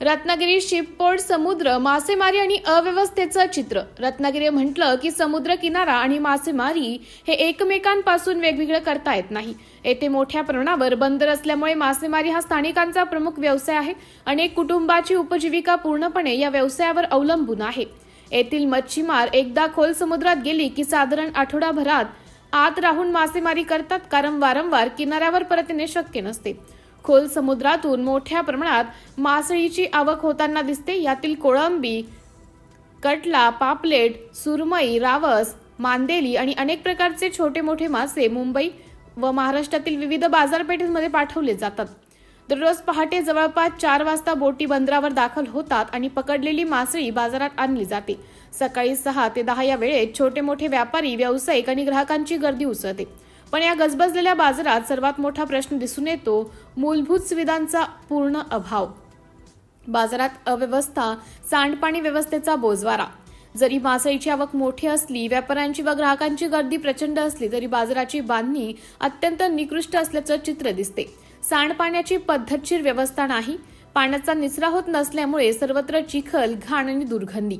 रत्नागिरी शिपपोर्ट समुद्र मासेमारी आणि अव्यवस्थेचं चित्र. रत्नागिरी म्हटलं की समुद्र किनारा आणि मासेमारी हे एकमेकांपासून वेगवेगळं करता येत नाही. येथे मोठ्या प्रमाणावर बंदर असल्यामुळे मासेमारी हा स्थानिकांचा प्रमुख व्यवसाय आहे. अनेक कुटुंबाची उपजीविका पूर्णपणे या व्यवसायावर अवलंबून आहे. येथील मच्छीमार एकदा खोल समुद्रात गेली की साधारण आठवडाभरात आत राहून मासेमारी करतात कारण वारंवार किनाऱ्यावर परत येणे शक्य नसते. खोल समुद्रातून मोठ्या प्रमाणात मासळीची आवक होताना दिसते. यातील कोळंबी कटला पापलेट सुरमई रावस मांदेली आणि अनेक प्रकारचे छोटे मोठे मासे मुंबई व महाराष्ट्रातील विविध बाजारपेठेमध्ये पाठवले जातात. दररोज पहाटे जवळपास चार वाजता बोटी बंदरावर दाखल होतात आणि पकडलेली मासळी बाजारात आणली जाते. सकाळी सहा ते दहा या वेळेत छोटे मोठे व्यापारी व्यावसायिक आणि ग्राहकांची गर्दी उसळते. पण या गजबजलेल्या बाजारात सर्वात मोठा प्रश्न दिसून येतो मूलभूत सुविधांचा पूर्ण अभाव. बाजारात अव्यवस्था सांडपाणी व्यवस्थेचा बोजवारा. जरी मासळीची आवक मोठी असली व्यापाऱ्यांची व ग्राहकांची गर्दी प्रचंड असली तरी बाजाराची बांधणी अत्यंत निकृष्ट असल्याचं चित्र दिसते. सांडपाण्याची पद्धतशीर व्यवस्था नाही. पाण्याचा निचरा होत नसल्यामुळे सर्वत्र चिखल घाण आणि दुर्गंधी.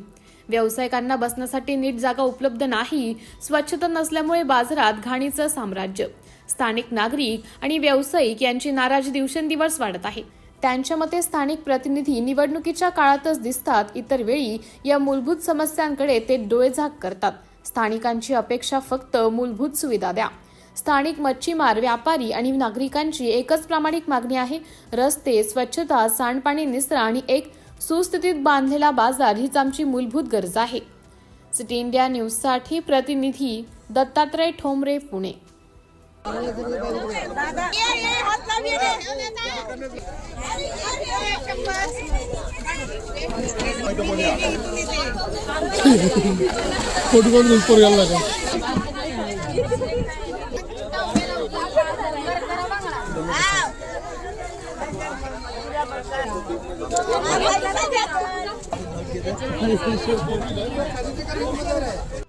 व्यावसायिकांना बसण्यासाठी नीट जागा उपलब्ध नाही स्वच्छता नसल्यामुळे बाजारात घाणीचं साम्राज्य. स्थानिक नागरिक आणि व्यावसायिक यांची नाराजी दिवसेंदिवस वाढत आहे. त्यांच्या मते स्थानिक प्रतिनिधी निवडणुकीच्या काळातच दिसतात इतर वेळी या मूलभूत समस्यांकडे ते डोळेझाक करतात. स्थानिकांची अपेक्षा फक्त मूलभूत सुविधा द्या. स्थानिक मच्छीमार व्यापारी आणि नागरिकांची एकच प्रामाणिक मागणी आहे रस्ते स्वच्छता सांडपाणी निसरा आणि एक सुस्थितीत बांधलेला बाजार हीच आमची मूलभूत गरज आहे. सिटी इंडिया न्यूजसाठी प्रतिनिधी दत्तात्रय ठोंबरे पुणे. ये